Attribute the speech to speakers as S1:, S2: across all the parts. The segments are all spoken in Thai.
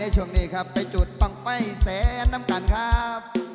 S1: ในช่วงนี้ครับไปจุดปังไฟแสนน้ำกันครับ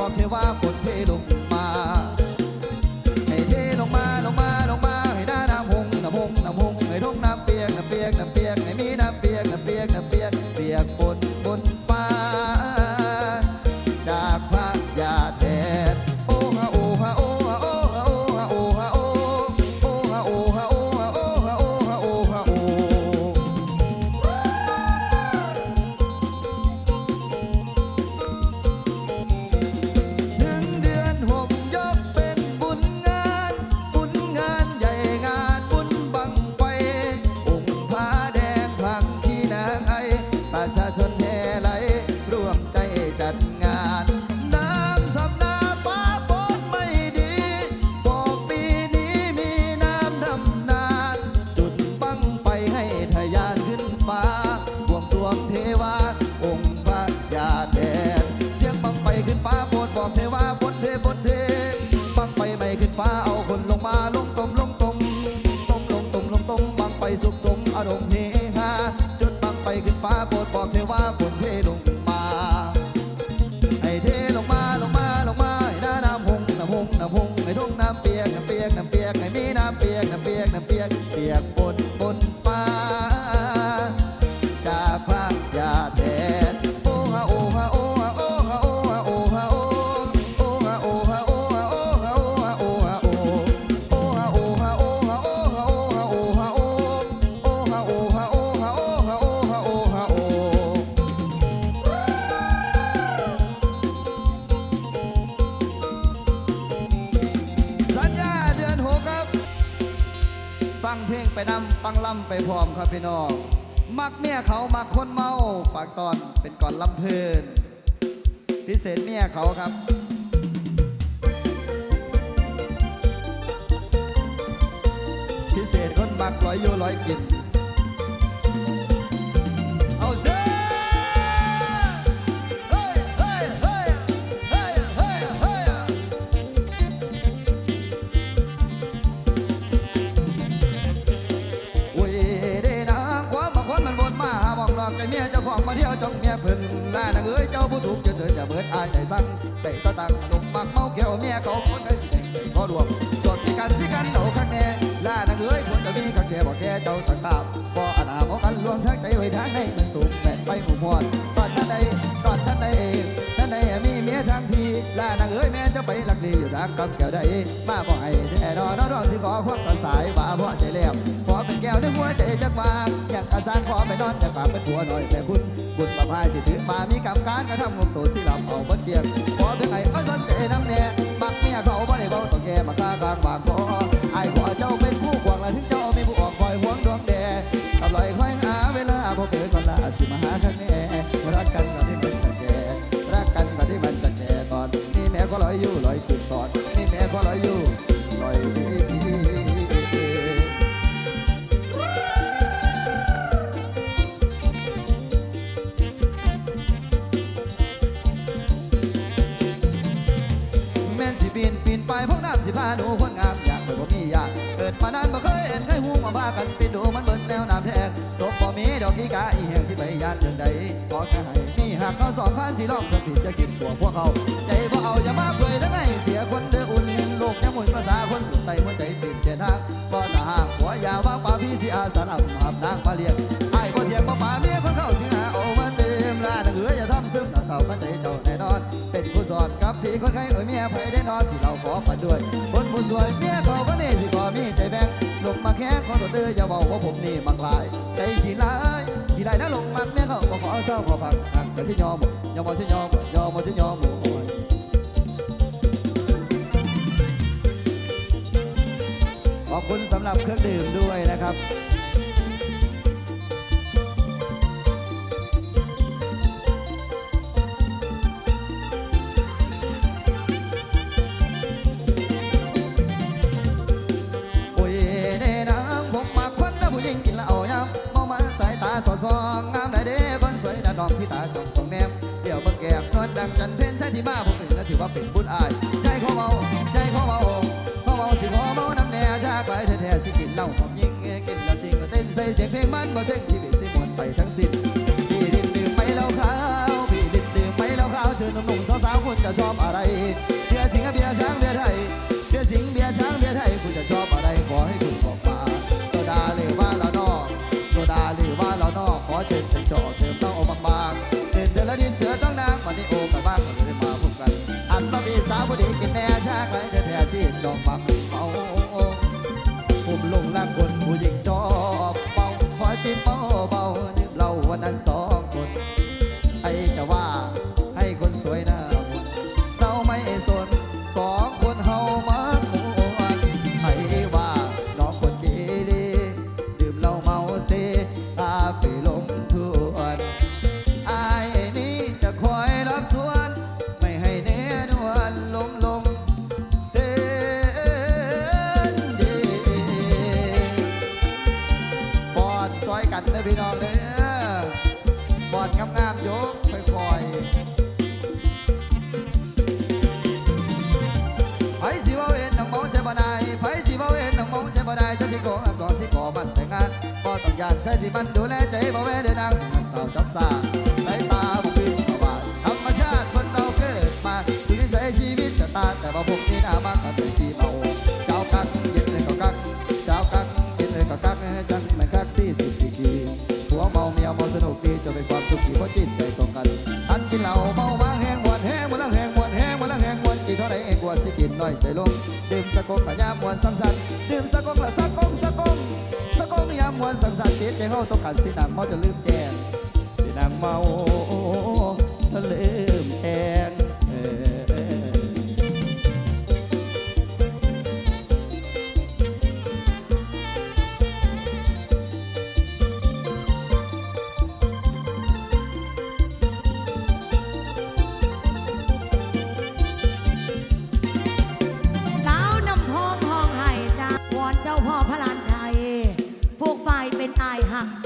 S1: บอกเทว่าฝ ตั้งล่ำไปพร้อมครับพี่น้อง มักเมียเขามักคนเมาปากตอนเป็นก่อนล่ำเพลิน พิเศษเมียเขาครับพิเศษคนบักร้อยโยร้อยกิน จักดีอยู่ทางกับแก้วได้มาบ่ให้แน่รอนนรอสิขอความต่อสายว่าบ่ใจแหลมขอเป็นแก้วในหัวใจจักว่าอยากอาสานขอไปนอนอยากฝากเป็นผัวหน่อยแม่คุณบุญมาพายสิถือมามีกรรมการกระทำงมตัวสิหลับเอาบนเตียงขอเป็นไงเอาสนใจน้ำแน่บักเมียเขาบ่ได้เบาตัวแกมากลากลางบางขอไอ้ขอเจ้าเป็นคู่ควางและถึงเจ้ามีผู้ออกคอยหวงดวงแดดตลอยคอยหาเวลาพอเกิดนละสิมาหาคันแน่ อยอยู่ลอยขึ้นตอนนี่แม่ก็ลอยอยู่ลอยแม่นสิปีนปีนไปพวกน้ำสิพาหนูคนงามอยากเปิดบ่มีอยากเกิดมานานบ่เคยเห็นใครหูมาบ้ากันไปดูมันเบิ่นแนวน้ำแทงศพบ่มีดอกอีกาอีแห่งสิไปยานเดินใดขอแค่ให้นี่หากเขาสองข้านสิลองเพื่อผิดจะกินตัวพวกเขาใจาห่าวยาวางป่าพี่สิอาสาลำหาบนางมาเลี้ยงไอ้บ่เทียงบ่ป่าเมียคนเข้าสิหาเอามาเต็มลาดังเอืออย่าทำซึมนักเขากันใจเจ้าแน่นอน เป็นผู้สอนกับพี่คนไข้เอ้ยเมียไผได้นอนสิเราขอมาด้วยคนผู้สวยเมียเขาบ่นี่สิขอมีใจแบ่งลงมาแค่ขอตัวเด้ออย่าเว้าว่าผมนี่มักหลาย ใจขี้ลายขี้ลายนะลงมักเมียเขาบ่ขอเศร้าขอพักหักก็สิยอมยอมบ่สิยอมยอมบ่สิยอม คุณสำหรับเครื่องดื่มด้วยนะครับงามมองมาสอดส่องงามได้เด้คนสวยนะน้องพี่ตาจองส่องแนมเดี๋ยวเบิ่งแก้มนวลดังจันเพ็ญใช่ที่มาผมถึงแล้วถือว่าเป็นบุญอาย ใจเขาเมาใจเขาเมา เพลงมันบ่เส้นชีวิตสิมวนไปทั้งสิ้นพี่ดินดื่มไปแล้วขาวพี่ดินดื่มไปแล้วขาวเชิญหนุ่มๆสาวๆคุณจะชอบอะไรเบียร์สิงห์เบียร์ช้างเบียร์ไทยเบียร์สิงห์เบียร์ช้างเบียร์ไทยคุณจะชอบอะไรขอให้คุณบอกมาโซดาหรือว่าเรานอกโซดาหรือว่าเรานอกขอเชิญเป็นจอดเติมต้องเอาบางๆเดินเดือนละดินเดือนต้องนา อพี่น้องเด้อบอดงามๆยกค่อยๆไผสิว่าเห็นน้องเมาใจบ่ได้ไผสิว่าเห็นน้องเมาใจบ่ได้จะสิโกก่อนสิขอมันแต่งงานบ่ต้องยานใช่สิมันดูแลใจบ่แว่เดินทางสาวจับสาสายตาบ่คือสว่างธรรมชาติคนเราเกิดมาสุดวิสัยชีวิตจะตาแต่ว่าพวกนี้หน้ามันก็เป็นที อยใจลง ดื่มสะกงกับยามมวนสังสรรค์ดื่มสะกงละสะกงสะกงสะกงยามมวนสังสรรค์จิตใจเฮาต้องกันสินางเฮาจะลืมแจ้งสินางเมา
S2: ทะเล นายหัก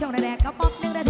S2: ช่องแรกๆก็ป๊อกหนึ่งแรก